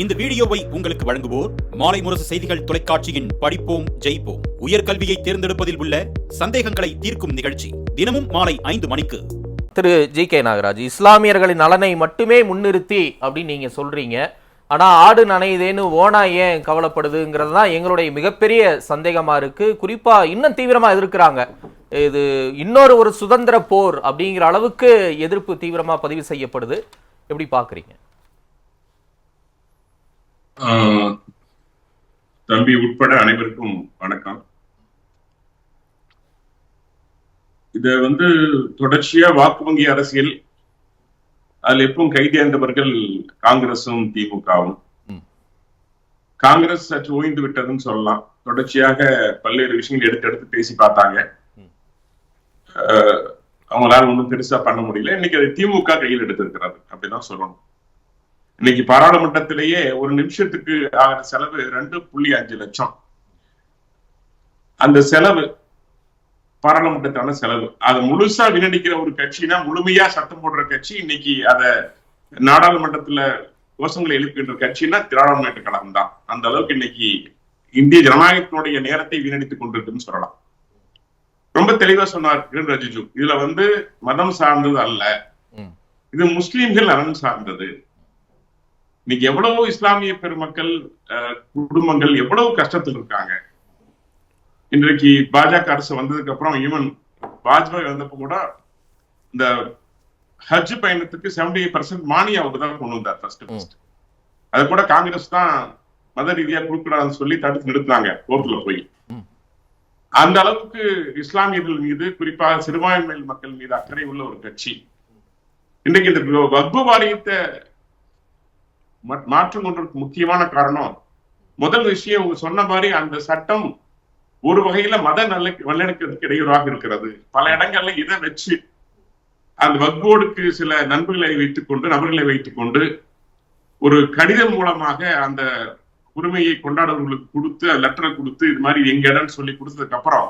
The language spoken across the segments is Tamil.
இந்த வீடியோவை உங்களுக்கு வழங்குவோர் மாலை முரசு செய்திகள் தொலைக்காட்சியின் படிப்போம் ஜெயிப்போம். உயர்கல்வியை தேர்ந்தெடுப்பதில் உள்ள சந்தேகங்களை தீர்க்கும் நிகழ்ச்சி தினமும் மாலை ஐந்து மணிக்கு. திரு ஜி கே நாகராஜ் இஸ்லாமியர்களின் நலனை மட்டுமே முன்னிறுத்தி அப்படின்னு நீங்க சொல்றீங்க. ஆனா ஆடு நனையுதேன்னு ஓனா ஏன் கவலைப்படுதுங்கிறது தான் எங்களுடைய மிகப்பெரிய சந்தேகமா இருக்கு. குறிப்பா இன்னும் தீவிரமா எதிர்க்கிறாங்க. இது இன்னொரு ஒரு சுதந்திர போர் அப்படிங்கிற அளவுக்கு எதிர்ப்பு தீவிரமா பதிவு செய்யப்படுது. எப்படி பாக்குறீங்க? தம்பி உட்பட அனைவருக்கும் வணக்கம். இத வந்து தொடர்ச்சியா வாக்கு வங்கி அரசியல் அதுல எப்பவும் கைதேர்ந்தவர்கள் காங்கிரசும் திமுகவும். காங்கிரஸ் சற்று ஓய்ந்து விட்டதுன்னு சொல்லலாம். தொடர்ச்சியாக பல்வேறு விஷயங்கள் எடுத்து எடுத்து பேசி பார்த்தாங்க. அவங்களால ஒன்றும் பெருசா பண்ண முடியல. இன்னைக்கு அதை திமுக கையில் எடுத்திருக்கிறாரு அப்படிதான் சொல்லணும். இன்னைக்கு பாராளுமன்றத்திலேயே ஒரு நிமிஷத்துக்கு ஆகிற செலவு ரெண்டு புள்ளி அஞ்சு லட்சம். அந்த செலவு பாராளுமன்றத்தான செலவு. அதை முழுசா வினடிக்கிற ஒரு கட்சினா முழுமையா சட்டம் போடுற கட்சி இன்னைக்கு அத நாடாளுமன்றத்துல கோஷங்களை எழுப்புகின்ற கட்சினா திராவிட முன்னேற்ற கழகம் தான். அந்த அளவுக்கு இன்னைக்கு இந்திய ஜனநாயகத்தினுடைய நேரத்தை வீணடித்துக் கொண்டிருக்குன்னு சொல்லலாம். ரொம்ப தெளிவா சொன்னார் கிரண் ரிஜிஜு. இதுல வந்து மதம் சார்ந்தது அல்ல. இது முஸ்லிம்கள் நலன் சார்ந்தது. இன்னைக்கு எவ்வளவோ இஸ்லாமிய பெருமக்கள் குடும்பங்கள் எவ்வளவு கஷ்டத்தில் இருக்காங்க. இன்றைக்கு பாஜக அரசு வந்ததுக்கு அப்புறம் ஈவன் வாஜ்பாய் வந்தப்ப கூட இந்த ஹஜ் பயணத்துக்கு செவன்டி பர்சன்ட் மானியம் அவர் தான் கொண்டு வந்தார் ஃபர்ஸ்ட் ஃபர்ஸ்ட் அது கூட காங்கிரஸ் தான் மத ரீதியா கொடுக்கூடாதுன்னு சொல்லி தடுத்து நிறுத்தினாங்க கோர்ட்ல போய். அந்த அளவுக்கு இஸ்லாமியர்கள் மீது குறிப்பாக சிறுபான்மை மக்கள் மீது அக்கறை உள்ள ஒரு கட்சி. இன்றைக்கு இந்த வக்பு வாரியத்தை மாற்றம் கொண்டதுக்கு முக்கியமான காரணம். முதல் விஷயம் உங்க சொன்ன மாதிரி அந்த சட்டம் ஒரு வகையில மத நல்ல நல்லிணக்கத்துக்கு இடையூறாக இருக்கிறது. பல இடங்கள்ல இதை வச்சு அந்த வக்போர்டுக்கு சில நண்பர்களை வைத்துக் கொண்டு நபர்களை வைத்துக் கொண்டு ஒரு கடிதம் மூலமாக அந்த உரிமையை கொண்டாடுறவங்களுக்கு கொடுத்து லெட்டரை கொடுத்து இது மாதிரி எங்க இடம்னு சொல்லி கொடுத்ததுக்கு அப்புறம்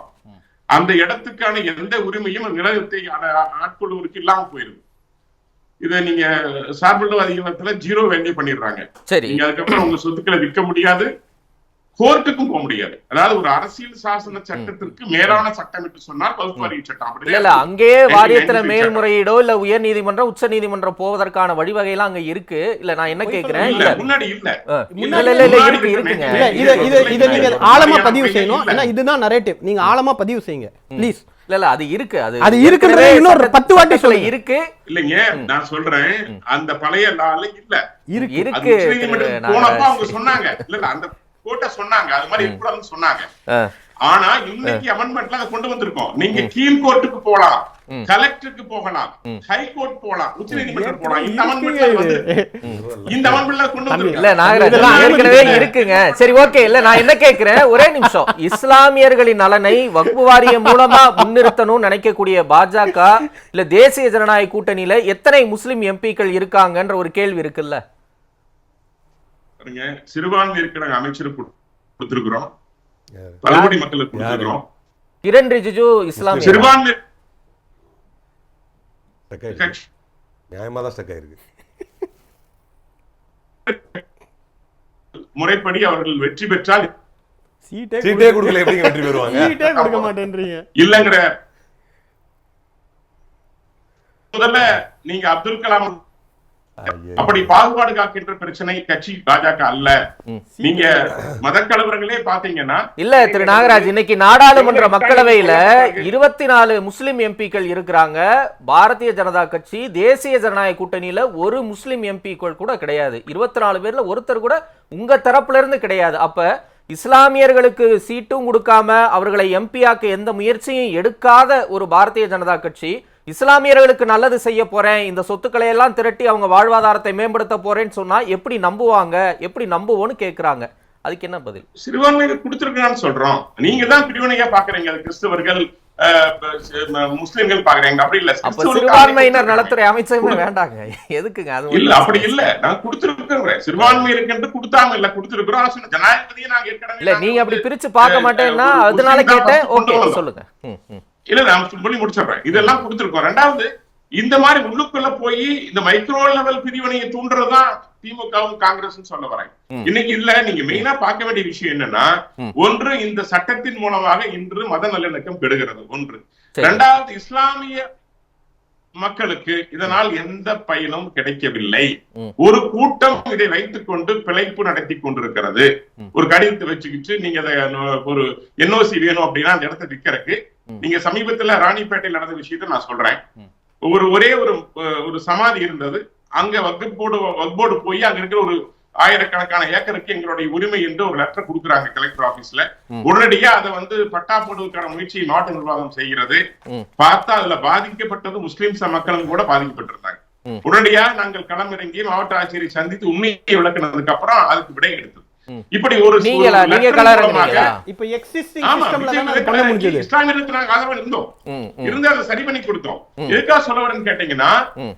அந்த இடத்துக்கான எந்த உரிமையும் அந்த நிலத்தை ஆட்கொள்வதற்கு இல்லாம போயிருது. இதை நீங்க சார்புள்ள அதிகாரத்துல ஜீரோ வேல்யூ பண்ணிடுறாங்க. சரி. நீங்க அதுக்கப்புறம் உங்க சொத்துக்களை விற்க முடியாது கோர்ட்டுக்கும் போக முடியாது. அதாவது ஒரு அரசியல் சாசன சட்டத்திற்கு மேலான சட்டம் என்று சொன்னால் பகுப்பாய்வு சட்டம். அப்படி இல்ல இல்ல அங்கேயே வாரியத்துல. மேல்முறையீடோ இல்ல உயர் நீதிமன்றம் உச்ச நீதிமன்றம் போவதற்கான வழிவகையெல்லாம் அங்க இருக்கு. இல்ல நான் என்ன கேக்குறேன்? இல்ல முன்னாடி இல்ல. இல்ல, இருக்கு இருக்குங்க. இத இத நீங்க ஆழமா பதிவு இல்ல, செய்யணும். ஏன்னா இதுதான் நரேட்டிவ் நீங்க ஆழமா பதிவு செய்யுங்க. ப்ளீஸ் இல்ல இல்ல அது இருக்கு. அது அது ஏற்கனவே இன்னொரு பத்து வாட்டி சொல்லுங்க. இருக்கு. இல்லைங்க நான் சொல்றேன் அந்த பழைய லால இல்ல. இருக்கு. அது இருக்கு போனப்ப அவங்க. சொன்னாங்க. இல்ல இல்ல அந்த கோர்ட்ட சொன்னாங்க. அது மாதிரி இருக்கக்கூடாதுன்னு சொன்னாங்க. ஆனா இன்னைக்கு அமெண்ட்மெண்ட்ல அதை கொண்டு வந்திருக்கோம். நீங்க கீழ் கோர்ட்டுக்கு போலாம். கலெக்டருக்கு போகலாம் ம். ஹை கோர்ட் போலாம் உச்ச நீதிமன்றம் போலாம் இந்த வந்து இது. இந்த அமெண்ட்மெண்ட்ல கொண்டு வந்திருக்காங்க இல்ல நாகராஜ் இதெல்லாம் ஏற்கனவே. இருக்குங்க. சரி ஓகே இல்ல நான் என்ன கேக்குறேன்? ஒரே நிமிஷம். இஸ்லாமியர்களின் நலனை வக்பு வாரியம் மூலமா முன்னிறுத்தணும்னு நினைக்கக்கூடிய பாஜக இல்ல தேசிய ஜனநாயக கூட்டணியில எத்தனை முஸ்லிம் எம்பிக்கள் இருக்காங்கன்ற ஒரு கேள்வி இருக்குல்ல? பாருங்க சிறுபான்மை இருக்கிற அமைச்சர் கொடுத்திருக்கிறோம். பழங்குடி மக்களுக்கு கொடுத்திருக்கிறோம். கிரண் ரிஜிஜு இஸ்லாமிய சிறுபான்மை ஸ்டக் ஆயிருக்கு கட்சி நியாயமா தான் ஸ்டக் ஆயிருக்கு முறைப்படி அவர்கள் வெற்றி பெற்றால் சீட்டே சீட்டே கொடுக்கல எப்படிங்க வெற்றி பெறுவாங்க? சீட்டே கொடுக்க மாட்டேன்றீங்க. இல்லங்கிற முதல்ல நீங்க அப்துல் கலாம். அப்படி பாகுபாடு காக்கின்ற பிரச்சனை கட்சி பாஜக அல்ல. நீங்க மத கலவரங்களே பாத்தீங்கன்னா இல்ல திரு நாகராஜ் இன்னைக்கு நாடாளுமன்ற மக்களவையில இருபத்தி நாலு முஸ்லிம் எம்பிக்கள் இருக்கிறாங்க. பாரதிய ஜனதா கட்சி தேசிய ஜனநாயக கூட்டணியில ஒரு முஸ்லிம் எம்பிக்கள் கூட கிடையாது. இருபத்தி நாலு பேர்ல ஒருத்தர் கூட உங்க தரப்புல இருந்து கிடையாது. அப்ப இஸ்லாமியர்களுக்கு சீட்டும் கொடுக்காம அவர்களை எம்பியாக்க எந்த முயற்சியும் எடுக்காத ஒரு பாரதிய ஜனதா கட்சி இஸ்லாமியர்களுக்கு நல்லது செய்ய போறேன். இந்த சொத்துக்களை எல்லாம் திரட்டி அவங்க வாழ்வாதாரத்தை மேம்படுத்த போறேன்னு சொன்னா எப்படி நம்புவாங்க? எப்படி நம்புவோன்னு கேக்குறாங்க. அதுக்கு என்ன பதில்? சிறுபான்மையினர் கொடுத்திருக்கான்னு சொல்றோம். நீங்க தான் பிரிவினையா பாக்குறீங்க கிறிஸ்தவர்கள் முஸ்லிம்கள் பாக்குறீங்க. அப்படி இல்ல. சிறுபான்மையினர் நலத்துறை அமைச்சருமே வேண்டாங்க. எதுக்குங்க? அது இல்ல அப்படி இல்ல. நான் கொடுத்திருக்கிறேன் சிறுபான்மை இருக்குன்னு கொடுத்தாங்க இல்ல. கொடுத்திருக்கிறோம். ஜனாதிபதியை நாங்க ஏற்கனவே இல்ல நாங்க அப்படி பிரிச்சு பார்க்க மாட்டேன்னா அதனால கேட்டேன். ஓகே. சொல்லுங்க. இல்ல நான் சொல்லி முடிச்சிடுறேன். இதெல்லாம் கொடுத்திருக்கோம். ரெண்டாவது இந்த மாதிரி உள்ளுக்குள்ள போய் இந்த மைக்ரோ லெவல் பிரிவினையை தூண்டுறதுதான் திமுகவும் காங்கிரஸ் சொல்ல வரேன். இன்னைக்கு இல்ல நீங்க மெயினா பார்க்க வேண்டிய விஷயம் என்னன்னா ஒன்று இந்த சட்டத்தின் மூலமாக இன்று மத நல்லிணக்கம் கெடுகிறது. ஒன்று. இரண்டாவது இஸ்லாமிய மக்களுக்கு இதனால் எந்த பயனும் கிடைக்கவில்லை. ஒரு கூட்டம் இதை வைத்துக் கொண்டு பிழைப்பு நடத்தி கொண்டிருக்கிறது. ஒரு கடிதத்தை வச்சுக்கிட்டு நீங்க அதை ஒரு என்ஓசி வேணும் அப்படின்னா அந்த இடத்த விற்கிறதுக்கு நீங்க சமீபத்துல ராணிப்பேட்டையில் நடந்த விஷயத்தை நான் சொல்றேன். ஒரு ஒரே ஒரு ஒரு சமாதி இருந்தது. அங்க வகுப்போடு வகுப்போடு போய் அங்க இருக்கிற ஒரு ஆயிரக்கணக்கான ஏக்கருக்கு எங்களுடைய உரிமை என்று ஒரு லெட்டர் கொடுக்குறாங்க கலெக்டர் ஆபீஸ்ல உடனடியா அதை வந்து பட்டா போடுவதற்கான முயற்சியை மாவட்ட நிர்வாகம் செய்கிறது. பார்த்தா அதுல பாதிக்கப்பட்டது முஸ்லிம் ச- மக்களும் கூட பாதிக்கப்பட்டிருந்தாங்க. உடனடியா நாங்கள் களமிறங்கி மாவட்ட ஆட்சியரை சந்தித்து உண்மையை விளக்குனதுக்கு அப்புறம் அதுக்கு விடை எடுத்தது. இப்படி ஒரு சரி பண்ணி கொடுத்தோம். எதுக்காக சொல்ல வரேன்னு கேட்டீங்கன்னா.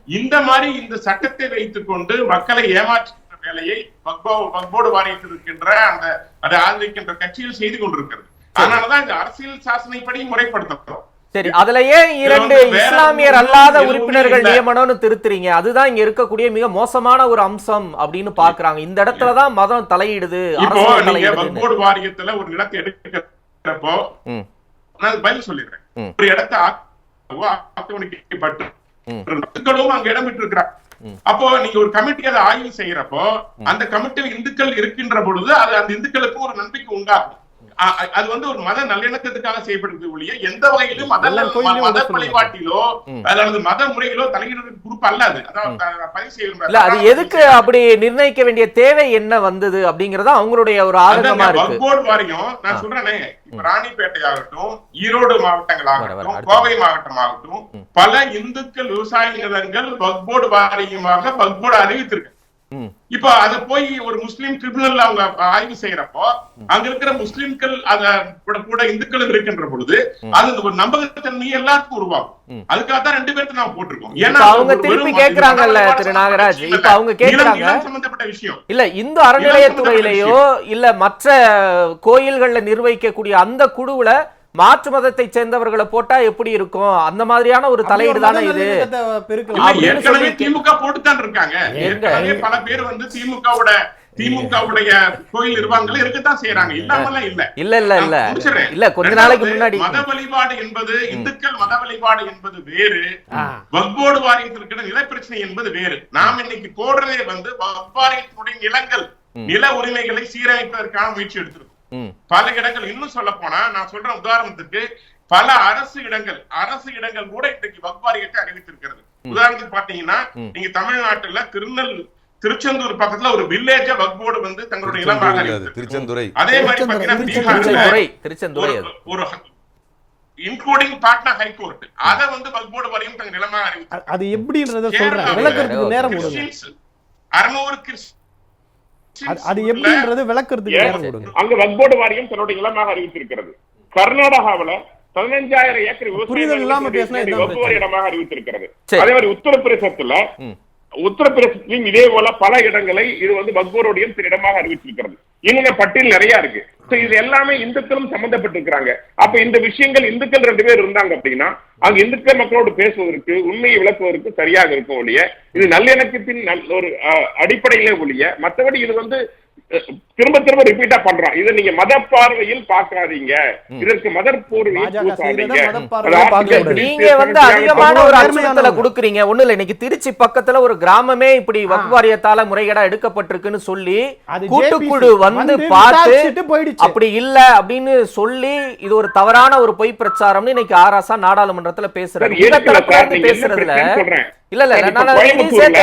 இந்த மாதிரி இந்த சட்டத்தை வைத்துக் கொண்டு மக்களை ஏமாற்றுகின்ற வேலையை வக்போர்டு வாரியத்தில் இருக்கின்ற அந்த அதை ஆதரிக்கின்ற கட்சிகள் செய்து கொண்டிருக்கிறது. அதனாலதான் இந்த அரசியல் சாசனைப்படி முறைப்படுத்துறோம் சரி அதுல ஏன் இரண்டு இஸ்லாமியர் அல்லாத உறுப்பினர்கள். நியமனம்னு திருத்துறீங்க. அதுதான் இங்க இருக்கக்கூடிய மிக மோசமான ஒரு அம்சம் அப்படின்னு பாக்குறாங்க இந்த இடத்துலதான் மதம் தலையிடுது வாரியத்துல ஒரு நிலத்தை எடுக்கிறப்போ. நான் பதில் சொல்லிடுறேன். ஒரு இடத்தை ஆக்க- ஆக்கிரமிக்கப்பட்டு அங்க இடம் பெற்றிருக்கிறாங்க அப்போ நீங்க ஒரு கமிட்டி அதை ஆய்வு செய்யறப்போ அந்த கமிட்டியில் இந்துக்கள் இருக்கின்ற பொழுது அது அந்த இந்துக்களுக்கும் ஒரு நம்பிக்கை உண்டாகும். அது வந்து ஒரு மத நல்லிணக்கத்துக்காக செய்யப்படுறது ஒழிய எந்த வகையிலும் மத. வழிபாட்டிலோ அல்லது மத முறையிலோ தலையிடுறது பொறுப்பு அல்ல அது. பதிவு செய்ய அது எதுக்கு அப்படி நிர்ணயிக்க வேண்டிய தேவை என்ன வந்தது அப்படிங்கறத அவங்களுடைய ஒரு ஆதங்கமா இருக்கு. வக்போர்டு வாரியம் நான் சொல்றேனே ராணிப்பேட்டை ஆகட்டும் ஈரோடு மாவட்டங்கள் வர, வர, ஆகட்டும் அடுத்து. கோவை மாவட்டம் ஆகட்டும் பல இந்துக்கள் விவசாய நிலங்கள் வக்போர்டு வாரியமாக வக்போர்டு அறிவித்திருக்கு. இப்ப அத போய் ஒரு முஸ்லீம் ட்ரிபுனல் அவங்க ஆய்வு செய்யறப்போ அங்க இருக்கிற முஸ்லிம்கள் அத கூட இந்துக்களும் இருக்கின்ற பொழுது அது ஒரு நம்பகத்தன்மை எல்லாருக்கும் உருவாகும் அதுக்காக தான் ரெண்டு பேருக்கு நான் போட்டிருக்கோம் இப்ப அவங்க திருப்பி கேக்குறாங்கல்ல, திரு நாகராஜ். இப்ப அவங்க. கேக்குறாங்க. சம்பந்தப்பட்ட விஷயம் இல்ல இந்து அறநிலையத்துறையிலேயோ இல்ல மற்ற கோயில்கள்ல நிர்வகிக்கக்கூடிய அந்த குழுவுல மாற்று மதத்தை சேர்ந்தவர்களை போட்டா எப்படி இருக்கும்? அந்த மாதிரியான ஒரு தலையீடு தானே இது? திமுக போட்டுத்தான் இருக்காங்க. ஏற்கனவே பல பேர் வந்து திமுகவோட திமுகவுடைய கோயில் நிர்வாகங்கள் இருக்கத்தான் செய்யறாங்க இல்லாமலாம் இல்ல. இல்ல இல்ல இல்ல. இல்ல கொஞ்ச நாளைக்கு முன்னாடி மத வழிபாடு என்பது இந்துக்கள் மத வழிபாடு என்பது வேறு. வக்போர்டு வாரியத்தில் இருக்கிற நிலப்பிரச்சனை என்பது வேறு. நாம் இன்னைக்கு போடுறதே வந்து வக்பாரியத்தினுடைய நிலங்கள் நில உரிமைகளை சீரமைப்பதற்கான முயற்சி எடுத்திருக்கோம். பல இடங்கள் இன்னும் சொல்ல போனா நான் சொல்றேன் உதாரணத்துக்கு பல அரசு இடங்கள் அரசு இடங்கள் கூட இன்றைக்கு வக்பாரியத்தை அறிவித்திருக்கிறது. உதாரணத்துக்கு பாத்தீங்கன்னா நீங்க தமிழ்நாட்டுல திருநெல் திருச்செந்தூர் பக்கத்துல ஒரு வில்லேஜ வக்போர்டு வந்து தங்களுடைய நிலமாக திருச்செந்தூர். அது மாதிரி பாத்தீங்கன்னா ஒரு- இன்க்ளூடிங் பாட்னா ஹைகோர்ட் அத வந்து வக்போர்டு வரையும் தங்க நிலமாக அறிவித்தார் அது எப்படின்றத சொல்றேன். விளக்கறதுக்கு நேரம் அறுநூறு அது- அது எப்படின்றது விளக்கறதுக்கு நேரம் கொடுங்க. அங்க வக்போர்டு வாரியம் தன்னுடைய நிலமாக அறிவித்திருக்கிறது. கர்நாடகாவுல பதினஞ்சாயிரம் ஏக்கர் விவசாய புரிதல் இல்லாம நிலங்களை பேசினா தேடி இதான் வக்பு வாரிய இடமாக அறிவித்திருக்கிறது. அதே மாதிரி உத்தரப்பிரதேசத்துல. உத்தரப்பிரதேசத்திலும் இதே போல பல இடங்களை இது வந்து வக்போருடைய சில இடமாக அறிவிச்சிருக்கிறது இன்னும் பட்டியல் நிறைய இருக்கு. இது எல்லாமே இந்துக்களும் சம்பந்தப்பட்டிருக்கிறாங்க அப்ப இந்த விஷயங்கள் இந்துக்கள் ரெண்டு பேர் இருந்தாங்க அப்படின்னா அங்க இந்துக்கள் மக்களோடு பேசுவதற்கு உண்மையை விளக்குவதற்கு சரியாக இருக்கும் ஒழிய இது நல்லிணக்கத்தின் ஒரு அடிப்படையிலே ஒழிய மற்றபடி இது வந்து திரும்ப திரும்ப ரிப்பீட்டா பண்றான். இதை நீங்க மத பார்வையில் பார்க்காதீங்க. இதற்கு மத போர்வையில். நீங்க வந்து அதிகமான ஒரு. அச்சுறுத்தலை கொடுக்குறீங்க. ஒண்ணு இல்ல இன்னைக்கு திருச்சி பக்கத்துல ஒரு கிராமமே இப்படி வக்வாரியத்தால முறைகேடா எடுக்கப்பட்டிருக்குன்னு சொல்லி கூட்டுக்குழு வந்து பார்த்து. அப்படி இல்ல அப்படின்னு சொல்லி இது ஒரு தவறான ஒரு பொய் பிரச்சாரம்னு இன்னைக்கு ஆராசா நாடாளுமன்றத்துல பேசுறாரு. பேசுறதுல. இல்ல இல்ல நான் பதில். கோயம்புத்தூர்.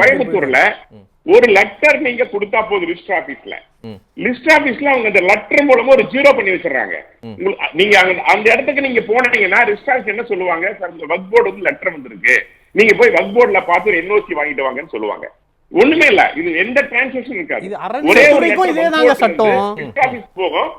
கோயம்புத்தூர்ல ஒரு லெட்டர் நீங்க கொடுத்தா போதும் லிஸ்ட் ஆபீஸ்ல லிஸ்ட் ஆபீஸ்ல அவங்க அந்த லெட்டர் மூலமா ஒரு ஜீரோ பண்ணி வச்சிடறாங்க. நீங்க அந்த இடத்துக்கு நீங்க போனீங்கன்னா லிஸ்ட் ஆபீஸ் என்ன சொல்லுவாங்க? சார் இந்த வக் போர்டு வந்து லெட்டர் வந்திருக்கு. நீங்க போய் வக் போர்டுல பார்த்து ஒரு என்ஓசி வாங்கிட்டு வாங்கன்னு சொல்லுவாங்க. ஒண்ணுமே இல்ல. இது எந்த டிரான்சாக்ஷன் இருக்காது. இதேதாங்க சட்டம். லிஸ்ட் ஆபீஸ் போகும்.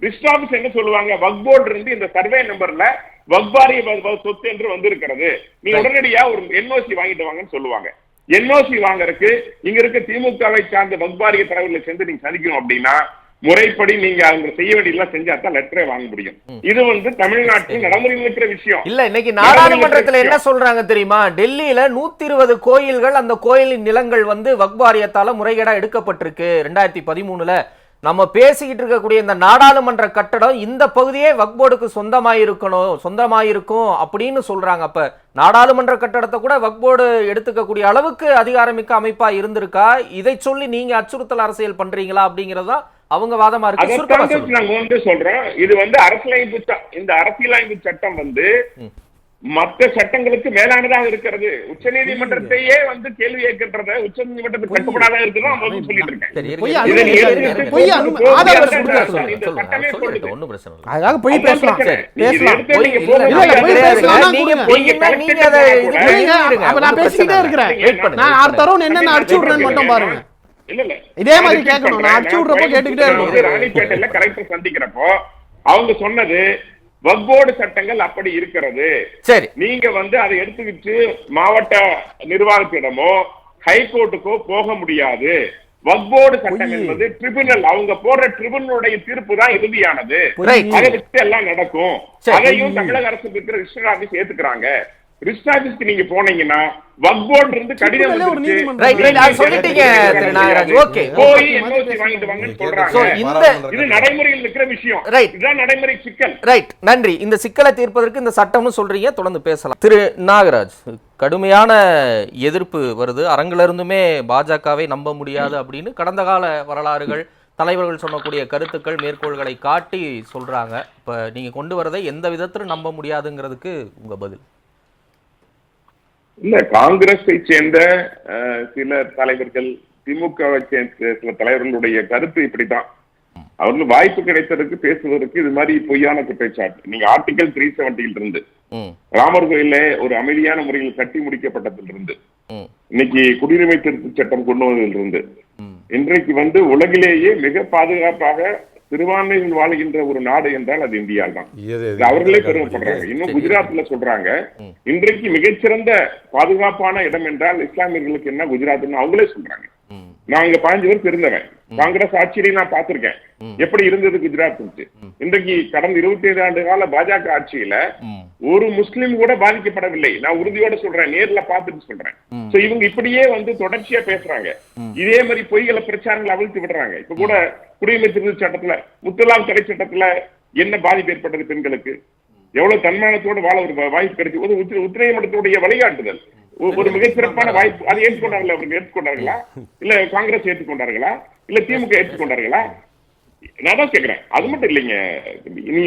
ரிஸ்ட் ஆபீஸ் என்ன சொல்லுவாங்க? வக் போர்டு இருந்து இந்த சர்வே நம்பர்ல வக்பாரிய வ- வ- சொத்து என்று வந்திருக்கிறது. நீங்க உடனடியா ஒரு என்ஓசி வாங்கிட்டு வாங்கன்னு சொல்லுவாங்க. என்ஓசி வாங்குறதுக்கு இங்க இருக்க திமுகவை சார்ந்த வக்பாரிய தலைவர்களை சேர்ந்து நீங்க சந்திக்கணும் அப்படின்னா முறைப்படி நீங்க அவங்க செய்ய வேண்டியதெல்லாம் செஞ்சா தான் லெட்டரே வாங்க முடியும். இது வந்து தமிழ்நாட்டில் நடைமுறையில் இருக்கிற விஷயம். இல்ல இன்னைக்கு நாடாளுமன்றத்துல என்ன சொல்றாங்க தெரியுமா? டெல்லியில நூத்தி இருபது கோயில்கள் அந்த கோயிலின் நிலங்கள் வந்து வக்ஃப் வாரியத்தால முறைகேடா எடுக்கப்பட்டிருக்கு. ரெண்டாயிரத்தி பதிமூணுல நம்ம பேசிக்கிட்டு இருக்கக்கூடிய இந்த நாடாளுமன்ற கட்டடம் இந்த பகுதியே வக்ஃப் போர்டுக்கு சொந்தமாயிருக்கணும் சொந்தமாயிருக்கும் அப்படின்னு சொல்றாங்க. அப்ப நாடாளுமன்ற கட்டடத்தை கூட வக்ஃப் போர்டு எடுத்துக்கக்கூடிய அளவுக்கு அதிகாரமிக்க அமைப்பா இருந்திருக்கா? இதை சொல்லி நீங்க அச்சுறுத்தல் அரசியல் பண்றீங்களா அப்படிங்கறதா அவங்க வாதமா இருக்கு. நாங்க வந்து சொல்றோம் இது வந்து அரசியலமைப்பு இந்த அரசியலமைப்பு சட்டம் வந்து மற்ற சட்டங்களுக்கு மேலானதாக இருக்கிறது. உச்ச நீதிமன்றத்தையே வந்து கேள்வி கேட்கின்றத உச்ச நீதிமன்றத்துக்கு கட்டுப்படாத வந்து சொல்லிட்டு இருக்கேன் பொய் பேசலாம். நான் பேசிக்கிட்டே இருக்கிறேன். நான் அடுத்த என்னென்ன அடிச்சு விடுறேன்னு மட்டும் பாருங்க. இல்ல இல்ல. இதே மாதிரி கேட்கணும். நான் அடிச்சு. விடுறப்போ கேட்டுக்கிட்டே இருக்கணும். ராணிப்பேட்டையில கலெக்டர் சந்திக்கிறப்போ அவங்க சொன்னது வக்போர்டு சட்டங்கள் அப்படி இருக்கிறது. சரி. நீங்க வந்து அதை எடுத்துக்கிட்டு மாவட்ட நிர்வாகத்திடமோ ஹைகோர்ட்டுக்கோ போக முடியாது. வக்போர்டு பொய். என்பது ட்ரிபுனல் அவங்க போடுற ட்ரிபுனலுடைய தீர்ப்பு தான் இறுதியானது. அதை வச்சு எல்லாம் நடக்கும். அதையும் தமிழக அரசு இருக்கிற ரிஜிஸ்டர் ஆபீஸ் ஏத்துக்கிறாங்க ரிஜிஸ்டர் ஆபீஸ்க்கு நீங்க போனீங்கன்னா வக்போர்டு இருந்து கடிதம். ரைட் ரைட் ஓகே போய் NOC வாங்கிட்டு வாங்கன்னு சொல்றாங்க. இது நடைமுறையில் இருக்கிற விஷயம். Right. இதுதான் நடைமுறை சிக்கல். ரைட் நன்றி. இந்த சிக்கலை தீர்ப்பதற்கு இந்த சட்டம்னு சொல்றீங்க தொடர்ந்து பேசலாம். திரு நாகராஜ் கடுமையான எதிர்ப்பு வருது. அரங்குல இருந்துமே பாஜகவை நம்ப முடியாது அப்படின்னு கடந்த கால வரலாறுகள் தலைவர்கள் சொல்லக்கூடிய கருத்துக்கள் மேற்கோள்களை காட்டி சொல்றாங்க. இப்ப நீங்க கொண்டு வரதை எந்த விதத்திலும் நம்ப முடியாதுங்கிறதுக்கு உங்க பதில். இல்ல காங்கிரஸை சேர்ந்த சில தலைவர்கள் திமுகவை சேர்ந்த சில தலைவர்களுடைய கருத்து இப்படித்தான். அவர்கள் வாய்ப்பு கிடைத்ததற்கு பேசுவதற்கு இது மாதிரி பொய்யான குற்றச்சாட்டு. நீங்க ஆர்டிகல் த்ரீ செவன்டியில் இருந்து ராமர் கோயில ஒரு அமைதியான முறையில் கட்டி முடிக்கப்பட்டதிலிருந்து ம். இன்னைக்கு குடியுரிமை திருத்த சட்டம் கொண்டு வந்ததிலிருந்து ம். இன்றைக்கு வந்து உலகிலேயே மிக பாதுகாப்பாக சிறுபான்மையில் வாழ்கின்ற ஒரு நாடு என்றால் அது இந்தியா தான். அவர்களே பெருமைப்படுறாங்க. இன்னும் குஜராத்ல சொல்றாங்க இன்றைக்கு மிகச்சிறந்த பாதுகாப்பான இடம் என்றால் இஸ்லாமியர்களுக்கு என்ன குஜராத்னு அவங்களே சொல்றாங்க. நான் இங்க பதினஞ்சு வருஷம் இருந்தவன் காங்கிரஸ் ஆட்சியிலையும் நான் பார்த்திருக்கேன். எப்படி இருந்தது குஜராத் இன்றைக்கு கடந்த இருபத்தி ஐந்து ஆண்டு கால பாஜக ஆட்சியில ஒரு முஸ்லிம் கூட பாதிக்கப்படவில்லை. நான் உறுதியோட சொல்றேன் நேர்ல பார்த்துட்டு சொல்றேன். சோ இவங்க இப்படியே வந்து தொடர்ச்சியா பேசுறாங்க. இதே மாதிரி பொய்களை பிரச்சாரங்களை அவிழ்த்து விடுறாங்க. இப்ப கூட குடியுரிமை திருத்த சட்டத்துல முத்தலாக் தடை சட்டத்துல என்ன பாதிப்பு ஏற்பட்டது பெண்களுக்கு? எவ்வளவு தன்மானத்தோடு வாழ ஒரு வாய்ப்பு கிடைச்சு உச்ச- உச்சநீதிமன்றத்துடைய வழிகாட்டுதல். ஒரு மிகச்சிறப்பான வாய்ப்பு. அதை ஏற்றுக்கொண்டார்களா? அவர்கள் ஏற்றுக்கொண்டார்களா? இல்ல காங்கிரஸ் ஏற்றுக்கொண்டார்களா? இல்ல திமுக ஏற்றுக்கொண்டார்களா? நான் தான் கேக்குறேன். அது மட்டும் இல்லைங்க.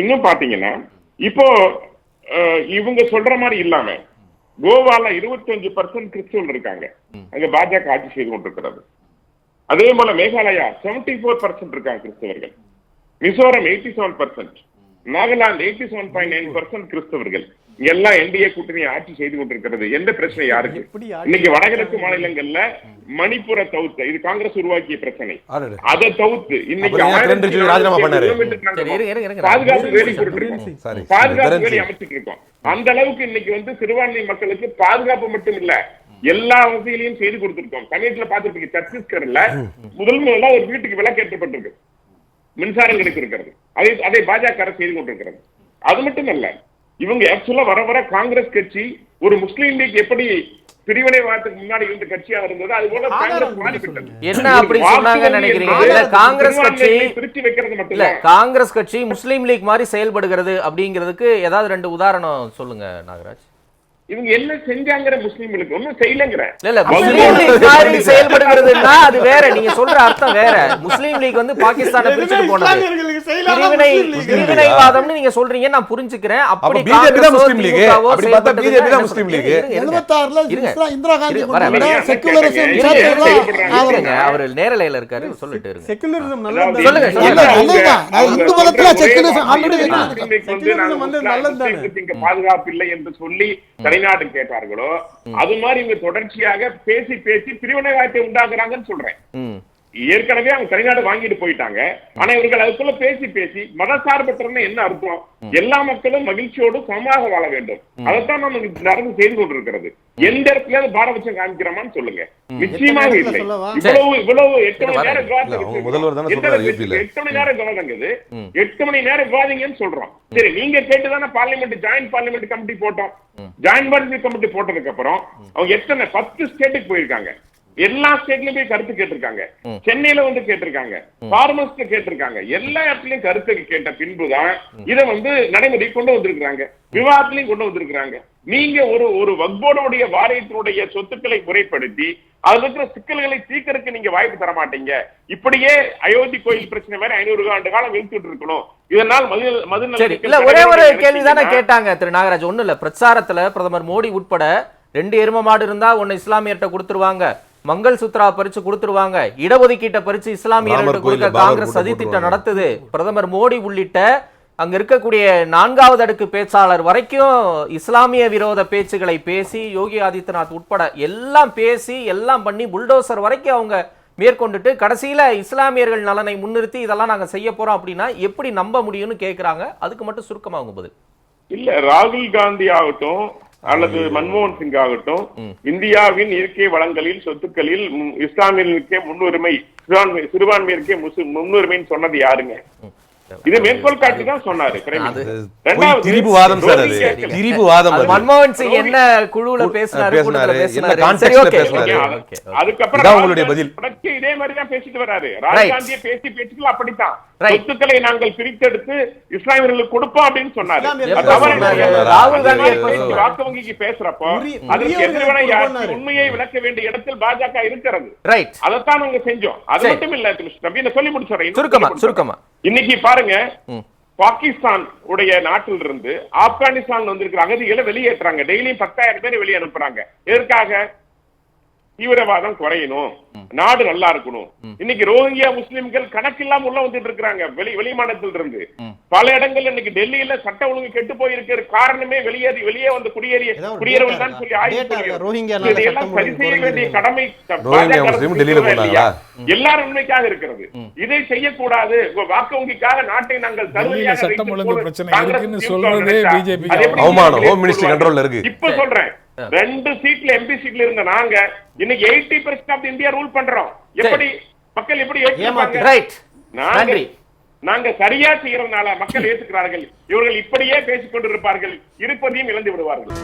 இன்னும் பாத்தீங்கன்னா இப்போ இவங்க சொல்ற மாதிரி இல்லாம கோவால 25% பர்சன்ட் கிறிஸ்துவர்கள் இருக்காங்க. அங்க பாஜக ஆட்சி செய்து கொண்டிருக்கிறது. அதே போல மேகாலயா 74% ஃபோர் பர்சன்ட் இருக்காங்க கிறிஸ்தவர்கள். Mizoram 87% seven percent Nagaland eighty seven point nine percent கிறிஸ்தவர்கள். எல்லாம் என்டிஏ கூட்டணி ஆட்சி செய்து கொண்டிருக்கிறது. எந்த பிரச்சனை யாருக்கு? இன்னைக்கு வடகிழக்கு மாநிலங்கள்ல மணிப்புர தவிர்த்த இது காங்கிரஸ் உருவாக்கிய பிரச்சனை. அதை தவிர்த்து இன்னைக்கு பாதுகாப்பு வேலி பாதுகாப்பு அமைச்சிட்டு இருக்கோம். அந்த அளவுக்கு இன்னைக்கு வந்து சிறுபான்மை மக்களுக்கு பாதுகாப்பு மட்டும் இல்ல எல்லா வசதிகளையும் செய்து கொடுத்திருக்கோம். சமயத்துல பாத்துருப்பீங்க சத்தீஸ்கர்ல முதல் முதல்ல ஒரு வீட்டுக்கு விளக்கேற்றப்பட்டிருக்கு. மின்சாரம் கிடைத்திருக்கிறது அதை அதை பாஜக அரசு செய்து கொண்டிருக்கிறது. அது மட்டும் அல்ல இவங்க ஆக்சுவலா வர வர காங்கிரஸ் கட்சி ஒரு முஸ்லீம் லீக் எப்படி பிரிவினைவாதத்துக்கு முன்னாடி இருந்த கட்சியாக இருந்தது அது போல காங்கிரஸ் மாறிவிட்டது. என்ன அப்படி சொன்னாங்கன்னு நினைக்கிறீங்க? இல்ல காங்கிரஸ் கட்சி பிரிச்சு வைக்கிறது இல்ல மட்டும்தான் காங்கிரஸ் கட்சி முஸ்லீம் லீக் மாதிரி செயல்படுகிறது அப்படிங்கிறதுக்கு ஏதாவது ரெண்டு உதாரணம் சொல்லுங்க நாகராஜ். இவங்க என்ன செஞ்சாங்கிற முஸ்லீம்களுக்கு ஒண்ணும் செய்யலங்கிற இல்ல இல்ல முஸ்லீம் செயல்படுகிறதுன்னா அது வேற நீங்க சொல்ற அர்த்தம் வேற முஸ்லீம் லீக் வந்து பாகிஸ்தானை பிரிச்சுட்டு போனது பிரிவினை? பிரிவினைவாதம்னு நீங்க சொல்றீங்க நான் புரிஞ்சுக்கிறேன் அப்படி அப்ப BJP தான் முஸ்லீம் லீக். அப்படி பார்த்தா BJP தான் முஸ்லீம்? லீக். இருங்க, இருங்க. எழுபத்தாறுல இருங்க. இஸ்லா- இந்திரா காந்தி. செக்குலரிசம் இருங்க. அவர் நேரலையில இருக்காரு சொல்லிட்டு இருங்க செக்குலரிசம் நல்லது சொல்லுங்க, இல்ல. நான் இந்து மதத்துல செக்குலரிசம் வந்து செக்குலரிசம் வந்து நல்லது தானே. பாதுகாப்பு இல்லை என்று சொல்லி தனிநாடு கேட்டார்களோ அது மாதிரி இவங்க தொடர்ச்சியாக பேசி பேசி பிரிவினைவாதத்தை உண்டாக்குறாங்கன்னு சொல்றேன். ஏற்கனவே அவங்க தனிநாடு வாங்கிட்டு போயிட்டாங்க. ஆனா இவர்கள் அதுக்குள்ள பேசி பேசி மதசார்பற்றன்னு என்ன அர்த்தம்? எல்லா மக்களும் மகிழ்ச்சியோடு சமமாக வாழ வேண்டும். அதைத்தான் நம்ம நடந்து செய்து கொண்டிருக்கிறது. எந்த இடத்துல பாரபட்சம் காமிக்கிறோமான்னு சொல்லுங்க. நிச்சயமாக இல்லை? இவ்வளவு இவ்வளவு எட்டு மணி நேரம் விவாதம். எட்டு மணி நேரம் விவாதங்குது எட்டு மணி நேரம் விவாதிங்கன்னு சொல்றோம். சரி நீங்க கேட்டுதானே பார்லிமெண்ட் ஜாயிண்ட் பார்லிமெண்ட் கமிட்டி போட்டோம். ஜாயிண்ட் பார்லிமெண்ட் கமிட்டி போட்டதுக்கு அப்புறம் அவங்க எத்தனை பத்து ஸ்டேட்டுக்கு போயிருக்காங்க. எல்லா ஸ்டேட்லயும் போய் கருத்து கேட்டிருக்காங்க. சென்னையில வந்து கேட்டிருக்காங்க. பார்மர்ஸ்ல கேட்டிருக்காங்க. எல்லா இடத்துலயும் கருத்து கேட்ட பின்புதான் இதை வந்து நடைமுறைக்கு கொண்டு வந்திருக்கிறாங்க. விவாதத்திலையும் கொண்டு வந்திருக்கிறாங்க. நீங்க ஒரு ஒரு வக்போர்டுடைய வாரியத்தினுடைய சொத்துக்களை முறைப்படுத்தி அதுல இருக்கிற சிக்கல்களை தீர்க்கறதுக்கு நீங்க வாய்ப்பு தர மாட்டீங்க இப்படியே அயோத்தி கோயில் பிரச்சனை மாதிரி ஐநூறு ஆண்டு காலம் இழுத்துட்டு இருக்கணும். இதனால் மது ஒரே ஒரு கேள்வி தானே கேட்டாங்க திரு நாகராஜ். ஒண்ணும் இல்ல பிரச்சாரத்துல பிரதமர் மோடி உட்பட ரெண்டு எரும மாடு இருந்தா ஒன்னு இஸ்லாமியர்கிட்ட கொடுத்துருவாங்க. மங்கள் சுத்ரா பறிச்சு கொடுத்துருவாங்க. இடஒதுக்கீட்டை பறிச்சு கொடுக்க பாபர் காங்கிரஸ் சதித்திட்டம் போட்டுருவாங்க. நடத்துது. பிரதமர் மோடி உள்ளிட்ட அங்க இருக்கக்கூடிய நான்காவது அடுக்கு பேச்சாளர் வரைக்கும் இஸ்லாமிய விரோத பேச்சுகளை பேசி யோகி ஆதித்யநாத் உட்பட எல்லாம் பேசி எல்லாம் பண்ணி புல்டோசர் வரைக்கும் அவங்க மேற்கொண்டுட்டு கடைசியில இஸ்லாமியர்கள் நலனை முன்னிறுத்தி இதெல்லாம் நாங்க செய்ய போறோம் அப்படின்னா எப்படி நம்ப முடியும்னு கேக்குறாங்க. அதுக்கு மட்டும் சுருக்கமா அவங்க பதில். இல்ல ராகுல் காந்தி ஆகட்டும் அல்லது மன்மோகன் சிங் ஆகட்டும் இந்தியாவின் இயற்கை வளங்களில் சொத்துக்களில் இஸ்லாமியர்களுக்கே முன்னுரிமை சிறுபான்மை சிறுபான்மையிற்கே முன்னுரிமைன்னு சொன்னது யாருங்க? இது மேற்கோள் காட்டி தான் சொன்னாரு திரிபு வாதம் சார் அது. திரிபு வாதம். மன்மோகன் சிங் என்ன குழுவுல பேசினாரு பேசினாரு, என்ன பேசினாரு? context சரி ல ஓகே. பேசினாரு. அதுக்கப்புறம் உங்களுடைய பதில். தொடர்ச்சி இதே மாதிரி தான் பேசிட்டு வராரு. காந்திய பேசி பேச்சுக்கள் அப்படித்தான். Right. சொத்துக்களை நாங்கள் பிரித்தெடுத்து இஸ்லாமியர்களுக்கு கொடுப்போம் அப்படின்னு சொன்னாரு? ராகுல் காந்தி? வாக்கு வங்கிக்கு பேசுறப்போ அதற்கு எதிர்வினை. உண்மையை விளக்க வேண்டிய இடத்தில் பாஜக இருக்கிறது. ரைட் அதைத்தான் நாங்க செஞ்சோம். அது. மட்டும் இல்ல சொல்லி முடிச்சுறேன் சுருக்கமா. சுருக்கமா. இன்னைக்கு பாருங்க. பாகிஸ்தான் உடைய நாட்டில் இருந்து ஆப்கானிஸ்தான் வந்திருக்கிற அகதிகளை வெளியேற்றுறாங்க. டெய்லியும் பத்தாயிரம் பேர் வெளியே அனுப்புறாங்க எதற்காக? தீவிரவாதம் குறையணும். நாடு நல்லா இருக்கணும். இன்னைக்கு ரோஹிங்கியா முஸ்லிம்கள் கணக்கில்லாம உள்ள வந்துட்டு இருக்காங்க வெளி வெளி மாநிலத்தில் இருந்து பல இடங்கள்ல இன்னைக்கு டெல்லியில சட்ட ஒழுங்கு கெட்டு போயிருக்கிற காரணமே வெளியேறி வெளியே வந்து குடியேறிய குடியேறவர்கள் தான் சொல்லி ஆய்வு இதையெல்லாம் சரி ஒழுங்கு செய்ய வேண்டிய. கடமை? எல்லாரும் உண்மைக்காக இருக்கிறது. இதை செய்யக்கூடாது. வாக்கு வங்கிக்காக நாட்டை நாங்கள் தருவையாக சட்டம் ஒழுங்கு பிரச்சனை இருக்குன்னு சொல்றதே எப்படி அவமானம். Home minister? கண்ட்ரோல்ல இருக்கு. இப்ப சொல்றேன். ரெண்டு சீட்ல எம்பி சீட்ல இருந்த நாங்க இன்னைக்கு eighty percent of India rule பண்றோம். எப்படி மக்கள் எப்படி ஏற்றுப்பாங்க நாங்க சரியா செய்யறதுனால மக்கள் ஏத்துக்கிறார்கள். இவர்கள் இப்படியே பேசிக் கொண்டிருப்பார்கள். இருப்பதையும் இழந்து விடுவார்கள்.